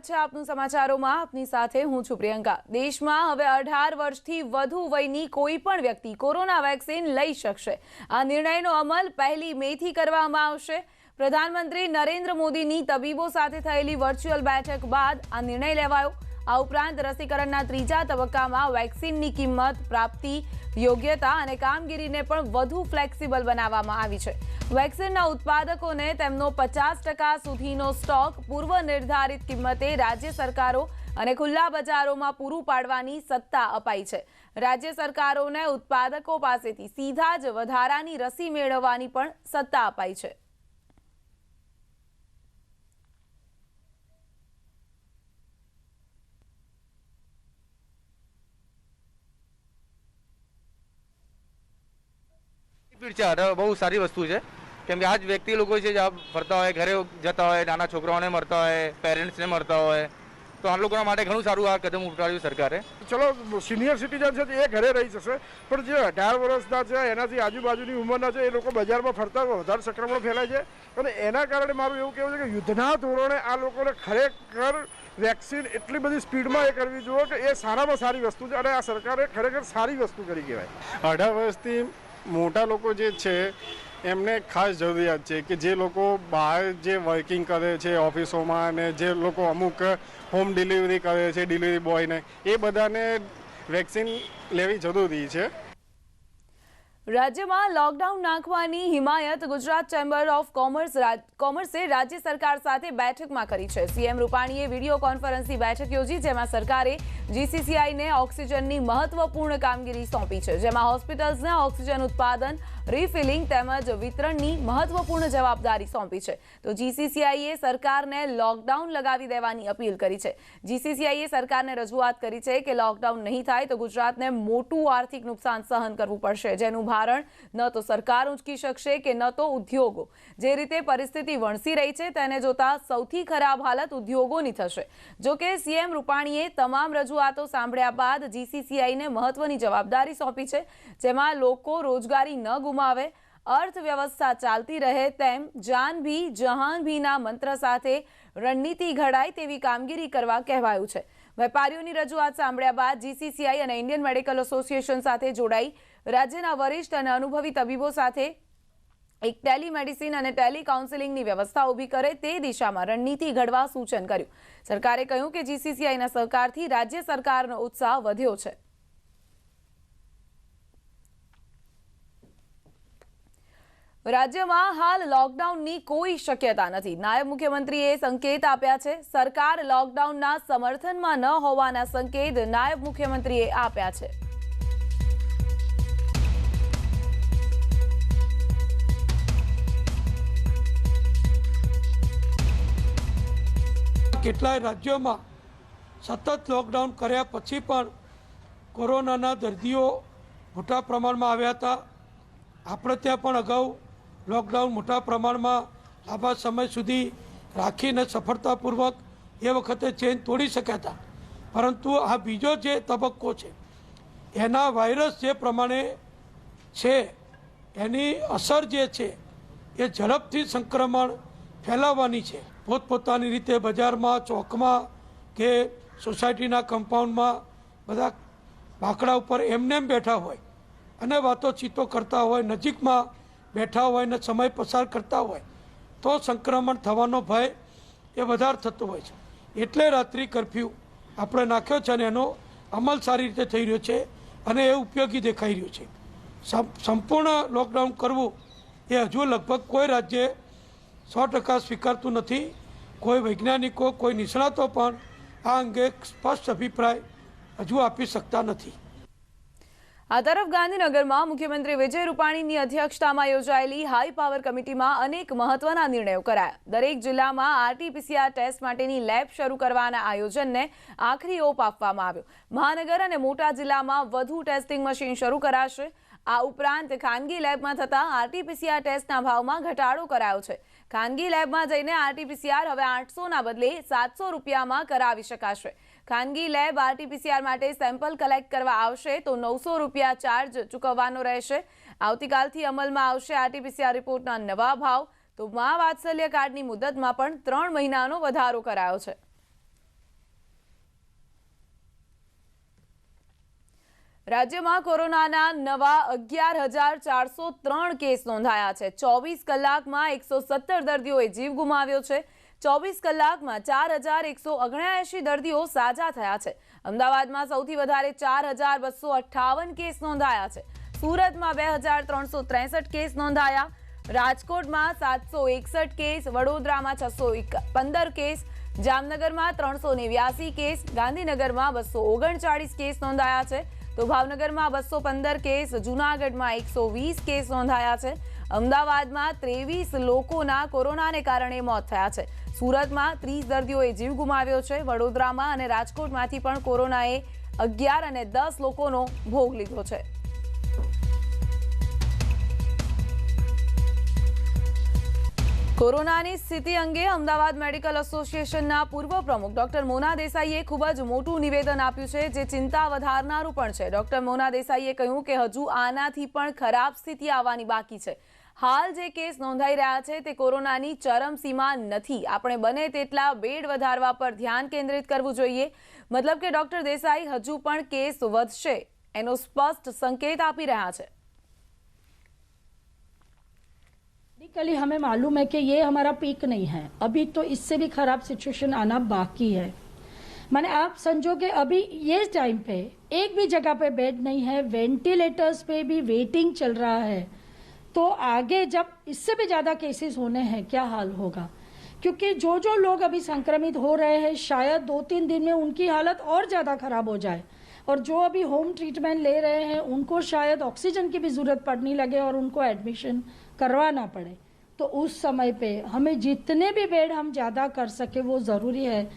સ્વાગત છે આપનું સમાચારોમાં. આપની સાથે હું છું પ્રિયંકા. દેશમાં હવે અઢાર વર્ષથી વધુ વયની કોઈ પણ વ્યક્તિ કોરોના વેક્સિન લઈ શકશે. આ નિર્ણયનો અમલ પહેલી મેથી કરવામાં આવશે. પ્રધાનમંત્રી નરેન્દ્ર મોદીની તબીબો સાથે થયેલી વર્ચ્યુઅલ બેઠક બાદ આ નિર્ણય લેવાયો. આ ઉપરાંત રસીકરણના ત્રીજા તબક્કામાં વેક્સિનની કિંમત, પ્રાપ્તિ, યોગ્યતા અને કામગીરીને પણ વધુ ફ્લેક્સિબલ બનાવવામાં આવી છે. વેક્સિનના ઉત્પાદકોને તેમનો પચાસ ટકા સુધીનો સ્ટોક પૂર્વ નિર્ધારિત કિંમતે રાજ્ય સરકારો અને ખુલ્લા બજારોમાં પૂરું પાડવાની સત્તા અપાઈ છે. રાજ્ય સરકારોને ઉત્પાદકો પાસેથી સીધા જ વધારાની રસી મેળવવાની પણ સત્તા અપાઈ છે. સ્પીડ છે અઢાર બહુ સારી વસ્તુ છે. કેમ કે આ જ વ્યક્તિ લોકો છે જે આ ફરતા હોય ઘરે જતા હોય નાના છોકરાઓને મળતા હોય પેરેન્ટ્સને મળતા હોય તો આ લોકોના માટે ઘણું સારું આ કદમ ઉઠાવ્યું સરકારે. ચલો સિનિયર સિટીઝન છે એ ઘરે રહી જશે પણ જે અઢાર વર્ષના છે એનાથી આજુબાજુની ઉંમરના છે એ લોકો બજારમાં ફરતા હોય વધારે સંક્રમણ ફેલાય છે. અને એના કારણે મારું એવું કહેવું છે કે યુદ્ધના ધોરણે આ લોકોને ખરેખર વેક્સિન એટલી બધી સ્પીડમાં એ કરવી જોઈએ કે એ સારામાં સારી વસ્તુ છે અને આ સરકારે ખરેખર સારી વસ્તુ કરી કહેવાય. અઢાર વર્ષથી મોટા લોકો જે છે, એમને ખાસ જરૂરિયાત છે કે જે લોકો બહાર જે વર્કિંગ કરે છે ઓફિસોમાં અને જે લોકો અમુક હોમ ડિલિવરી કરે છે ડિલિવરી બોયને એ બધાને વેક્સિન લેવી જરૂરી છે. રાજ્યમાં લોકડાઉન નાખવાની હિમાયત ગુજરાત ચેમ્બર ઓફ કોમર્સ કોમર્સે રાજ્ય સરકાર સાથે બેઠકમાં કરી છે. સીએમ રૂપાણીએ વીડિયો કોન્ફરન્સની બેઠક યોજી, જેમાં સરકારે જીસીસીઆઈને ઓક્સિજનની મહત્વપૂર્ણ કામગીરી સોંપી છે, જેમાં હોસ્પિટલ્સને ઓક્સિજન ઉત્પાદન, રિફિલિંગ તેમજ વિતરણની મહત્વપૂર્ણ જવાબદારી સોંપી છે. તો જીસીસીઆઈએ સરકારને લોકડાઉન લગાવી દેવાની અપીલ કરી છે. જીસીસીઆઈએ સરકારને રજૂઆત કરી છે કે લોકડાઉન નહીં થાય તો ગુજરાતને મોટું આર્થિક નુકસાન સહન કરવું પડશે. જેનું ભારણ ન તો સરકાર ઉંચકી શકશે કે ન તો ઉદ્યોગો. જે રીતે પરિસ્થિતિ વણસી રહી છે, તેને જોતા સૌથી ખરાબ હાલત ઉદ્યોગોની થશે. જો કે સીએમ રૂપાણીએ તમામ રજૂઆતો સાંભળ્યા બાદ જીસીસીઆઈને મહત્વની જવાબદારી સોંપી છે, જેમાં લોકો રોજગારી ન ગુમાવે, અર્થવ્યવસ્થા ચાલતી રહે તેમ જાન ભી જહાન ભીના મંત્ર સાથે રણનીતિ ઘડાય તેવી કામગીરી કરવા કહેવાયું છે. વેપારીઓની રજૂઆત સાંભળ્યા બાદ જીસીસીઆઈ અને ઇન્ડિયન મેડિકલ એસોસિએશન સાથે જોડાઈ, રાજ્યના વરિષ્ઠ અને અનુભવી તબીબો સાથે એક ટેલિમેડિસિન અને ટેલી વ્યવસ્થા ઊભી કરે તે દિશામાં રણનીતિ ઘડવા સૂચન કર્યું. સરકારે કહ્યું કે જીસીસીઆઈના સહકારથી રાજ્ય સરકારનો ઉત્સાહ વધ્યો છે. રાજ્યમાં હાલ લોકડાઉનની કોઈ શક્યતા નથી. નાયબ મુખ્યમંત્રીએ સંકેત આપ્યા છે. સરકાર લોકડાઉનના સમર્થનમાં ન હોવાના સંકેત નાયબ મુખ્યમંત્રીએ આપ્યા છે. કેટલાય રાજ્યોમાં સતત લોકડાઉન કર્યા પછી પણ કોરોનાના દર્દીઓ મોટા પ્રમાણમાં આવ્યા હતા. આપણે ત્યાં પણ અગાઉ લોકડાઉન મોટા પ્રમાણમાં લાંબા સમય સુધી રાખીને સફળતાપૂર્વક એ વખતે ચેન તોડી શક્યા હતા. પરંતુ આ બીજો જે તબક્કો છે, એના વાયરસ જે પ્રમાણે છે, એની અસર જે છે, એ ઝડપથી સંક્રમણ ફેલાવવાની છે. પોતપોતાની રીતે બજારમાં, ચોકમાં કે સોસાયટીના કમ્પાઉન્ડમાં બધા બાકડા ઉપર એમને એમ બેઠા હોય અને વાતો ચીતો કરતા હોય, નજીકમાં બેઠા હોય ને સમય પસાર કરતા હોય, તો સંક્રમણ થવાનો ભય એ વધારે થતો હોય છે. એટલે રાત્રિ કરફ્યુ આપણે નાખ્યો છે અને એનો અમલ સારી રીતે થઈ રહ્યો છે અને એ ઉપયોગી દેખાઈ રહ્યો છે. સંપૂર્ણ લોકડાઉન કરવું એ હજુ લગભગ કોઈ રાજ્ય સો ટકા સ્વીકારતું નથી. કોઈ વૈજ્ઞાનિકો, કોઈ નિષ્ણાતો પણ આ અંગે સ્પષ્ટ અભિપ્રાય હજુ આપી શકતા નથી. આ તરફ ગાંધીનગરમાં મુખ્યમંત્રી વિજય રૂપાણીની અધ્યક્ષતામાં યોજાયેલી હાઈ પાવર કમિટીમાં અનેક મહત્વના નિર્ણયો કરાયા. દરેક જિલ્લામાં આરટીપીસીઆર ટેસ્ટ માટેની લેબ શરૂ કરવાના આયોજનને આખરી ઓપ આપવામાં આવ્યો. મહાનગર અને મોટા જિલ્લામાં વધુ ટેસ્ટિંગ મશીન શરૂ કરાશે. આ ઉપરાંત ખાનગી લેબમાં થતા આરટીપીસીઆર ટેસ્ટના ભાવમાં ઘટાડો કરાયો છે. ખાનગી લેબમાં જઈને આરટીપીસીઆર હવે આઠસોના બદલે સાતસો રૂપિયામાં કરાવી શકાશે. ખાનગી લેબ આરટીપીસીઆર માટે સેમ્પલ કલેક્ટ કરવા આવશે તો નવસો રૂપિયા ચાર્જ ચૂકવવાનો રહેશે. આવતીકાલથી અમલમાં આવશે આરટીપીસીઆર રિપોર્ટના નવા ભાવ. તો મા વાત્સલ્ય કાર્ડની મુદતમાં પણ ત્રણ મહિનાનો વધારો કરાયો છે. રાજ્યમાં કોરોનાના નવા અગિયાર હજાર ચારસો ત્રણ કેસ નોંધાયા છે. ચોવીસ કલાકમાં એકસો સત્તર દર્દીઓએ જીવ ગુમાવ્યો છે. ચોવીસ કલાકમાં ચાર હજાર એકસો ઓગણ્યાએંશી દર્દીઓ સાજા થયા છે. અમદાવાદમાં સૌથી વધારે ચાર હજાર બસો અઠ્ઠાવન કેસ નોંધાયા છે. સુરતમાં બે હજાર ત્રણસો ત્રેસઠ કેસ નોંધાયા. રાજકોટમાં સાતસો એકસઠ કેસ, વડોદરામાં છસો પંદર કેસ, જામનગરમાં ત્રણસો નેવ્યાસી કેસ, ગાંધીનગરમાં બસો ઓગણચાળીસ કેસ નોંધાયા છે. તો ભાવનગરમાં બસો પંદર કેસ, જૂનાગઢમાં એકસો વીસ કેસ નોંધાયા છે. અમદાવાદમાં ત્રેવીસ લોકોના કોરોનાને કારણે મોત થયા છે. સુરતમાં ત્રીસ દર્દીઓએ જીવ ગુમાવ્યો છે. વડોદરામાં અને રાજકોટમાંથી પણ કોરોનાએ અગિયાર અને દસ લોકોનો ભોગ લીધો છે. કોરોનાની સ્થિતિ અંગે અમદાવાદ મેડિકલ એસોસિએશનના પૂર્વ પ્રમુખ ડોક્ટર મોના દેસાઈએ ખૂબ જ મોટું નિવેદન આપ્યું છે, જે ચિંતા વધારનારું પણ છે. ડોક્ટર મોના દેસાઈએ કહ્યું કે હજુ આનાથી પણ ખરાબ સ્થિતિ આવવાની બાકી છે. હાલ જે કેસ નોંધાઈ રહ્યા છે, તે કોરોનાની ચરમસીમા નથી. આપણે બને તેટલા બેડ વધારવા પર ધ્યાન કેન્દ્રિત કરવું જોઈએ. મતલબ કે ડોક્ટર દેસાઈ હજુ પણ કેસ વધશે, એનો સ્પષ્ટ સંકેત આપી રહ્યા છે. मेडिकली हमें मालूम है कि ये हमारा पीक नहीं है। अभी तो इससे भी खराब सिचुएशन आना बाकी है। मैंने आप समझो कि अभी ये टाइम पे एक भी जगह पे बेड नहीं है वेंटिलेटर्स पे भी वेटिंग चल रहा है। तो आगे जब इससे भी ज़्यादा केसेस होने हैं, क्या हाल होगा? क्योंकि जो जो लोग अभी संक्रमित हो रहे हैं, शायद दो तीन दिन में उनकी हालत और ज़्यादा ख़राब हो जाए। और जो अभी होम ट्रीटमेंट ले रहे हैं, उनको शायद ऑक्सीजन की भी ज़रूरत पड़ने लगे और उनको एडमिशन करवाना पड़े तो उस समय पे हमें जितने भी बेड हम ज़्यादा कर सके वो ज़रूरी है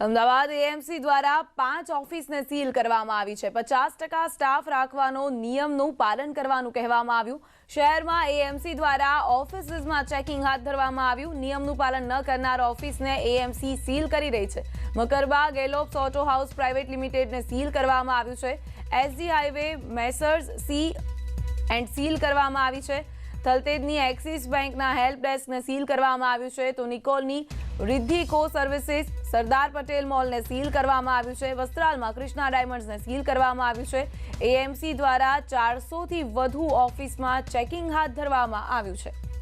અમદાવાદ એએમસી દ્વારા પાંચ ઓફિસને સીલ કરવામાં આવી છે પચાસ ટકા સ્ટાફ રાખવાનો નિયમનું પાલન કરવાનું કહેવામાં આવ્યું શહેરમાં એએમસી દ્વારા ઓફિસીસમાં ચેકિંગ હાથ ધરવામાં આવ્યું નિયમનું પાલન ન કરનાર ઓફિસને એએમસી સીલ કરી રહી છે મકરબાગ એલોપ્સ ઓટો હાઉસ પ્રાઇવેટ લિમિટેડને સીલ કરવામાં આવ્યું છે SG highway Messrs C and seal કરવામાં આવી છે. થલતેજની એક્સિસ બેંકના હેલ્પ ડેસ્કને સીલ કરવામાં આવ્યું છે તો નિકોલની રિદ્ધિ કો સર્વિસીસ સરદાર પટેલ મોલને સીલ કરવામાં આવ્યું છે. વસ્ત્રાલમાં કૃષ્ણા ડાયમંડ્સને સીલ કરવામાં આવ્યું છે. એએમસી દ્વારા ચારસોથી વધુ ઓફિસમાં ચેકિંગ હાથ ધરવામાં આવ્યું છે.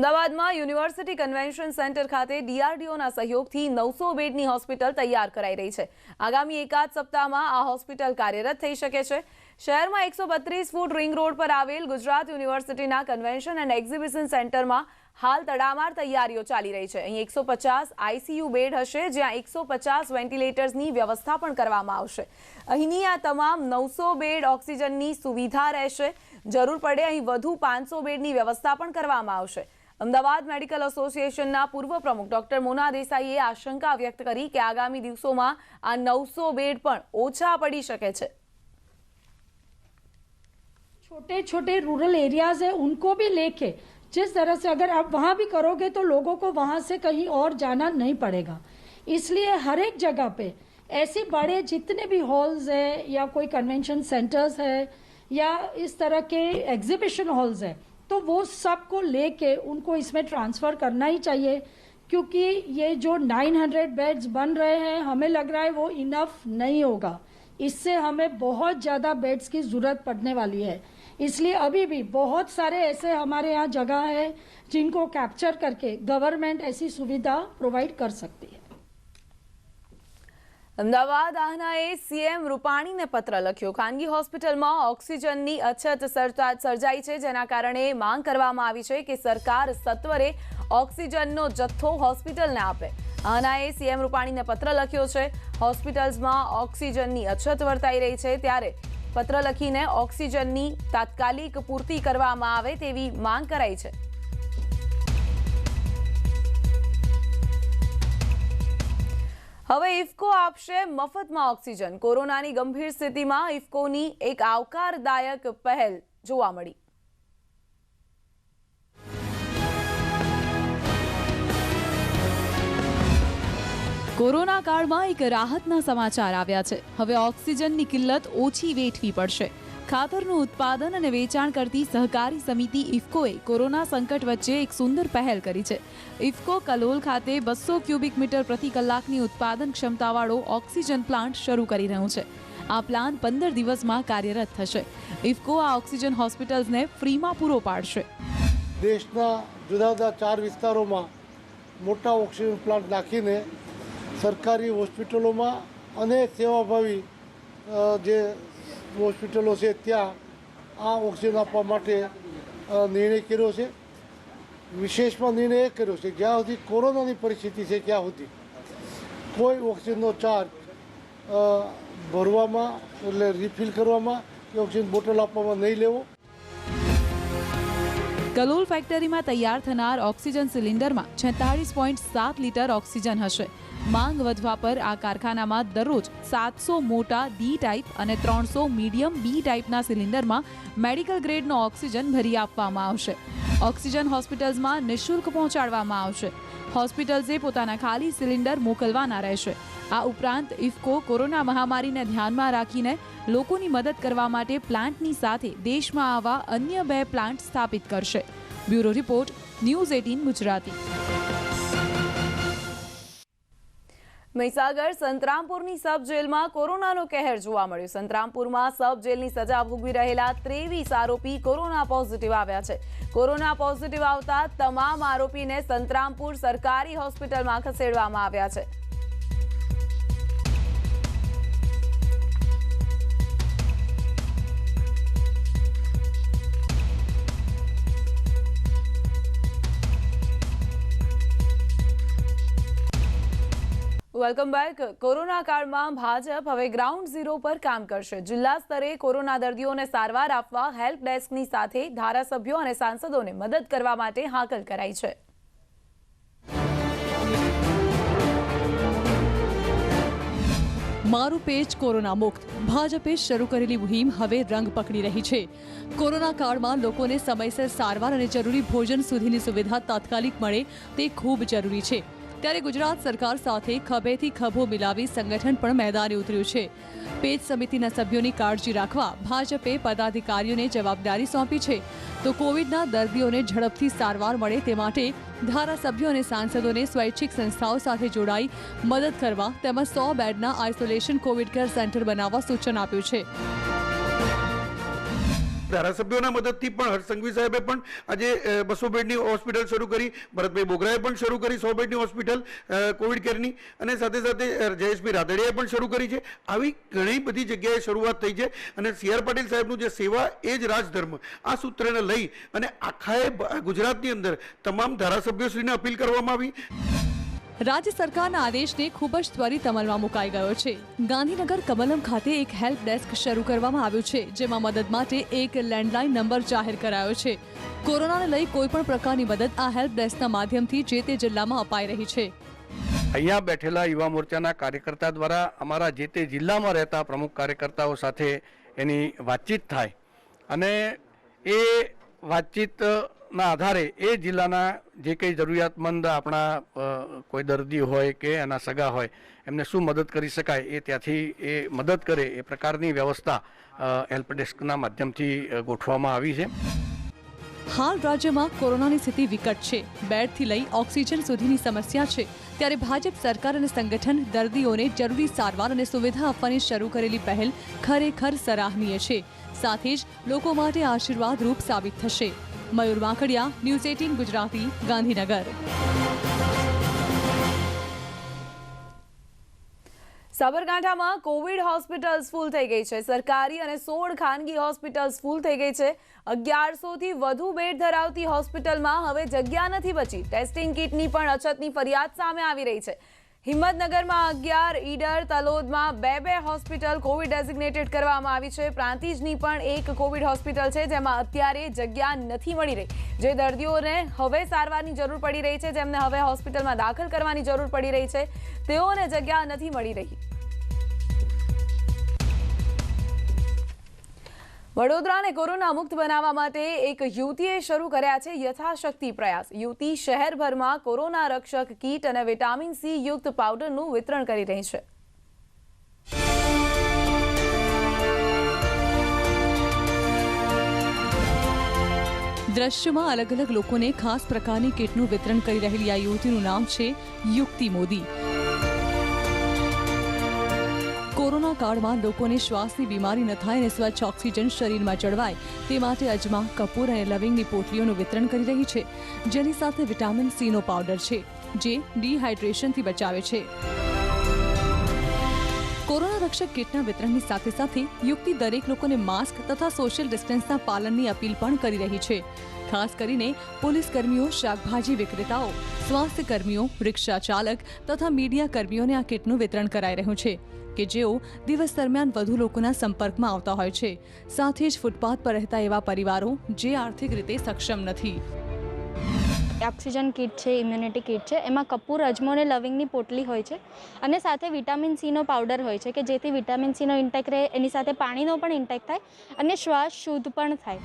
અમદાવાદમાં યુનિવર્સિટી કન્વેન્શન સેન્ટર ખાતે ડીઆરડીઓના સહયોગથી નવસો બેડની હોસ્પિટલ તૈયાર કરાઈ રહી છે. આગામી એકાદ સપ્તાહમાં આ હોસ્પિટલ કાર્યરત થઈ શકે છે. શહેરમાં એકસો બત્રીસ ફૂટ રિંગ રોડ પર આવેલ ગુજરાત યુનિવર્સિટીના કન્વેન્શન એન્ડ એક્ઝિબિશન સેન્ટરમાં હાલ તડામાર તૈયારીઓ ચાલી રહી છે. અહીં એકસો પચાસ આઈસીયુ બેડ હશે, જ્યાં એકસો પચાસ વેન્ટિલેટર્સની વ્યવસ્થા પણ કરવામાં આવશે. અહીંની આ તમામ નવસો બેડ ઓક્સિજનની સુવિધા રહેશે. જરૂર પડે અહીં વધુ પાંચસો બેડની વ્યવસ્થા પણ કરવામાં આવશે. અમદાવાદ મેડિકલ એસોસિએશનના પૂર્વ પ્રમુખ ડોક્ટર મોના દેસાઈએ આશંકા વ્યક્ત કરી કે આગામી દિવસોમાં આ નવસો બેડ પણ ઓછા પડી શકે છે छोटे छोटे रूरल एरियाज है उनको भी लेके जिस तरह से अगर आप वहाँ भी करोगे तो लोगों को वहाँ से कहीं और जाना नहीं पड़ेगा इसलिए हर एक जगह पे ऐसे बड़े जितने भी हॉल्स हैं या कोई कन्वेंशन सेंटर्स है या इस तरह के एग्जीबिशन हॉल्स हैं तो वो सबको लेके उनको इसमें ट्रांसफ़र करना ही चाहिए, क्योंकि ये जो 900 बेड्स बन रहे हैं, हमें लग रहा है वो इनफ नहीं होगा। इससे हमें बहुत ज़्यादा बेड्स की ज़रूरत पड़ने वाली है। इसलिए अभी भी बहुत सारे ऐसे हमारे यहाँ जगह है जिनको कैप्चर करके गवर्नमेंट ऐसी सुविधा प्रोवाइड कर सकती है। અમદાવાદ આહનાએ સીએમ રૂપાણીને પત્ર લખ્યો. ખાનગી હોસ્પિટલમાં ઓક્સિજનની અછત સર્જા- સર્જાઈ છે, જેના કારણે માંગ કરવામાં આવી છે કે સરકાર સત્વરે ઓક્સિજનનો જથ્થો હોસ્પિટલને આપે. આહનાએ સીએમ રૂપાણીને પત્ર લખ્યો છે, હોસ્પિટલ્સમાં ઓક્સિજનની અછત વર્તાઈ રહી છે, ત્યારે પત્ર લખીને ઓક્સિજનની તાત્કાલિક પૂર્તિ કરવામાં આવે તેવી માંગ કરાઈ છે. હવે ઇફકો આપશે મફતમાં ઓક્સિજન. કોરોનાની ગંભીર સ્થિતિમાં ઇફકોની એક આવકારદાયક પહેલ જોવા મળી. કોરોના કાળમાં એક રાહતના સમાચાર આવ્યા છે. હવે ઓક્સિજનની કિલ્લત ઓછી વેઠવી પડશે. ખાતરનું ઉત્પાદન અને વેચાણ કરતી સહકારી સમિતિ ઇફકોએ કોરોના સંકટ વચ્ચે એક સુંદર પહેલ કરી છે. ઇફકો કલોલ ખાતે બસો ક્યુબિક મીટર પ્રતિ કલાકની ઉત્પાદન ક્ષમતાવાળો ઓક્સિજન પ્લાન્ટ શરૂ કરી રહ્યું છે. આ પ્લાન્ટ પંદર દિવસમાં કાર્યરત થશે. ઇફકો આ ઓક્સિજન હોસ્પિટલ્સને ફ્રીમાં પૂરો પાડશે. દેશના જુદા જુદા ચાર વિસ્તારોમાં મોટા ઓક્સિજન પ્લાન્ટ નાખીને સરકારી હોસ્પિટલોમાં અને સેવાભાવી જે હોસ્પિટલો છે ત્યાં આ ઓક્સિજન આપવા માટે નિર્ણય કર્યો છે. વિશેષમાં નિર્ણય એ કર્યો છે, જ્યાં સુધી કોરોનાની પરિસ્થિતિ છે ત્યાં સુધી કોઈ ઓક્સિજનનો ચાર્જ ભરવામાં એટલે રિફિલ કરવામાં કે ઓક્સિજન બોટલ આપવામાં નહીં લેવો. કલોલ ફેક્ટરીમાં તૈયાર થનાર ઓક્સિજન સિલિન્ડરમાં છેતાળીસ પોઈન્ટ સાત લીટર ઓક્સિજન હશે. માંગ વધવા પર આ કારખાનામાં દરરોજ સાતસો મોટા ડી ટાઈપ અને ત્રણસો મીડિયમ બી ટાઈપના સિલિન્ડરમાં મેડિકલ ગ્રેડનો ઓક્સિજન ભરી આપવામાં આવશે. ઓક્સિજન હોસ્પિટલ્સમાં નિઃશુલ્ક પહોંચાડવામાં આવશે. હોસ્પિટલ્સે પોતાના ખાલી સિલિન્ડર મોકલવાના રહેશે. આ ઉપરાંત ઇફકો કોરોના મહામારીને ધ્યાનમાં રાખીને લોકોની મદદ કરવા માટે પ્લાન્ટની સાથે દેશમાં આવા અન્ય બે પ્લાન્ટ સ્થાપિત કરશે. Bureau report, news eighteen Gujarati. Mahisagar સંતરામપુરની sub જેલમાં કોરોનાનો કહેર જોવા મળ્યો. સંતરામપુરમાં સબ જેલની સજા ભોગવી રહેલા ત્રેવીસ આરોપી કોરોના પોઝિટિવ આવ્યા છે. કોરોના પોઝિટિવ આવતા તમામ આરોપીને સંતરામપુર સરકારી હોસ્પિટલમાં ખસેડવામાં આવ્યા છે. વેલકમ બેક કોરોના કાળમાં ભાજપ હવે ગ્રાઉન્ડ ઝીરો પર કામ કરશે. જિલ્લા સ્તરે કોરોના દર્દીઓને સારવાર આપવા હેલ્પ ડેસ્કની સાથે ધારાસભ્યો અને સાંસદોને મદદ કરવા માટે હાકલ કરાઈ છે. મારું પેજ કોરોના મુક્ત. ભાજપે શરૂ કરેલી મુહિમ હવે રંગ પકડી રહી છે. કોરોના કાળમાં લોકોને સમયસર સારવાર અને જરૂરી ભોજન સુધીની સુવિધા તાત્કાલિક મળે તે ખૂબ જરૂરી છે. ત્યારે ગુજરાત સરકાર સાથે ખભેથી ખભો મિલાવી સંગઠન પણ મેદાને ઉતર્યું છે. પેજ સમિતિના સભ્યોની કાળજી રાખવા ભાજપે પદાધિકારીઓને જવાબદારી સોંપી છે. તો કોવિડના દર્દીઓને ઝડપથી સારવાર મળે તે માટે ધારાસભ્યો અને સાંસદોને સ્વૈચ્છિક સંસ્થાઓ સાથે જોડાઈ મદદ કરવા તેમજ સો બેડના આઇસોલેશન કોવિડ કેર સેન્ટર બનાવવા સૂચન આપ્યું છે. ધારાસભ્યોના મદદથી પણ હર્ષ સાહેબે પણ આજે બસો બેડની હોસ્પિટલ શરૂ કરી, ભરતભાઈ બોગરાએ પણ શરૂ કરી સો બેડની હોસ્પિટલ કોવિડ કેરની અને સાથે સાથે જયેશભાઈ રાદડિયાએ પણ શરૂ કરી છે. આવી ઘણી બધી જગ્યાએ શરૂઆત થઈ છે અને સી આર પાટીલ સાહેબનું જે સેવા એ જ રાજધર્મ. આ સૂત્રને લઈ અને આખાએ ગુજરાતની અંદર તમામ ધારાસભ્યોશ્રીને અપીલ કરવામાં આવી. રાજ્ય સરકારના આદેશને ખૂબ જ ત્વરિત અમલમાં મુકાઈ ગયો છે. ગાંધીનગર કમલમ ખાતે એક હેલ્પ ડેસ્ક શરૂ કરવામાં આવ્યું છે, જેમાં મદદ માટે એક લેન્ડલાઇન નંબર જાહેર કરાયો છે. કોરોનાને લઈ કોઈ પણ પ્રકારની મદદ આ હેલ્પ ડેસ્કના માધ્યમથી જે તે જિલ્લામાં અપાઈ રહી છે. અહીંયા બેઠેલા યુવા મોરચાના કાર્યકર્તા દ્વારા અમારા જે તે જિલ્લામાં રહેતા પ્રમુખ કાર્યકર્તાઓ સાથે એની વાતચીત થાય. અને એ વાતચીતના આધારે એ જિલ્લાના જે કંઈ જરૂરિયાતમંદ આપણા કોઈ દર્દી હોય કે એના સગા હોય, એમને શું મદદ કરી શકાય એ ત્યાંથી એ મદદ કરે એ પ્રકારની વ્યવસ્થા હેલ્પ ડેસ્કના માધ્યમથી ગોઠવવામાં આવી છે. હાલ રાજ્યમાં કોરોનાની સ્થિતિ વિકટ છે. બેડથી લઈ ઓક્સિજન સુધીની સમસ્યા છે. ત્યારે ભાજપ સરકાર અને સંગઠન દર્દીઓને જરૂરી સારવાર અને સુવિધા આપવાની શરૂ કરેલી પહેલ ખરેખર સરાહનીય છે. સાથે જ લોકો માટે આશીર્વાદ રૂપ સાબિત થશે. મયુર વાંકડિયા ન્યૂઝ એટીન ગુજરાતી ગાંધીનગર સાબરકાંઠામાં કોવિડ હોસ્પિટલ્સ ફૂલ થઈ ગઈ છે. સરકારી અને સોળ ખાનગી હોસ્પિટલ્સ ફૂલ થઈ ગઈ છે. અગિયારસોથી વધુ બેડ ધરાવતી હોસ્પિટલમાં હવે જગ્યા નથી બચી. ટેસ્ટિંગ કિટની પણ અછતની ફરિયાદ સામે આવી રહી છે. હિંમતનગરમાં અગિયાર ઈડર તલોદમાં બે બે હોસ્પિટલ કોવિડ ડેઝિગ્નેટેડ કરવામાં આવી છે. પ્રાંતિજની પણ એક કોવિડ હોસ્પિટલ છે જેમાં અત્યારે જગ્યા નથી મળી રહી. જે દર્દીઓને હવે સારવારની જરૂર પડી રહી છે, જેમને હવે હોસ્પિટલમાં દાખલ કરવાની જરૂર પડી રહી છે. તેઓને જગ્યા નથી મળી રહી. વડોદરાને કોરોના મુક્ત બનાવવા માટે એક યુવતીએ શરૂ કર્યા છે યથાશક્તિ પ્રયાસ. યુવતી શહેરભરમાં કોરોના રક્ષક કીટ અને વિટામિન સી યુક્ત પાવડરનું વિતરણ કરી રહી છે. દ્રશ્યમાં અલગ અલગ લોકોને ખાસ પ્રકારની કીટનું વિતરણ કરી રહેલી આ યુવતીનું નામ છે યુક્તિ મોદી. કોરોના કાળમાં લોકોને શ્વાસની બીમારી ન થાય અને સ્વચ્છ ઓક્સિજન શરીરમાં ચડવાય તે માટે અજમા કપૂર અને લવિંગની પોટલીઓનું વિતરણ કરી રહી છે. જેની સાથે વિટામિન સીનો પાવડર છે, જે ડિહાઇડ્રેશનથી બચાવે છે. કોરોના રક્ષક કીટના વિતરણની સાથે સાથે યુક્તિ દરેક લોકોને માસ્ક તથા સોશિયલ ડિસ્ટન્સના પાલનની અપીલ પણ કરી રહી છે. ખાસ કરીને પોલીસ કર્મીઓ શાકભાજી વિક્રેતાઓ સ્વાસ્થ્ય કર્મીઓ રિક્ષા ચાલક તથા મીડિયા કર્મીઓને આ કીટનું વિતરણ કરાઈ રહ્યું છે કે જેઓ દિવસ દરમિયાન વધુ લોકોના સંપર્કમાં આવતા હોય છે. સાથે જ ફૂટપાથ પર રહેતા એવા પરિવારો જે આર્થિક રીતે સક્ષમ નથી. ઓક્સિજન કીટ છે, ઇમ્યુનિટી કીટ છે, એમાં કપૂર, અજમો અને લવિંગની પોટલી હોય છે અને સાથે વિટામિન સીનો પાવડર હોય છે કે જેથી વિટામિન સીનો ઇન્ટેક રહે, એની સાથે પાણીનો પણ ઇન્ટેક થાય અને શ્વાસ શુદ્ધ પણ થાય.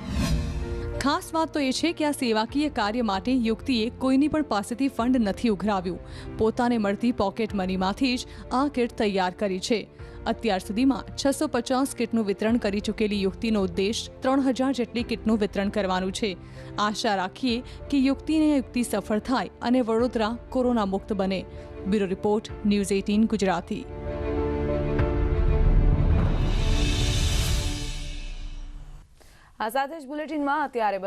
ખાસ વાત તો એ છે કે આ સેવાકીય કાર્ય માટે યુક્તિએ કોઈની પણ પાસેથી ફંડ નથી ઉઘરાવ્યું. પોતાને મળતી પોકેટ મનીમાંથી જ આ કિટ તૈયાર કરી છે. અત્યાર સુધીમાં છસો પચાસ કિટનું વિતરણ કરી ચૂકેલી યુક્તિનો ઉદ્દેશ ત્રણ હજાર જેટલી કિટનું વિતરણ કરવાનું છે. આશા રાખીએ કે યુક્તિને યુક્તિ સફળ થાય અને વડોદરા કોરોના મુક્ત બને. Bureau report, news eighteen Gujarati. આ સાથે જ બુલેટિનમાં અત્યારે બસ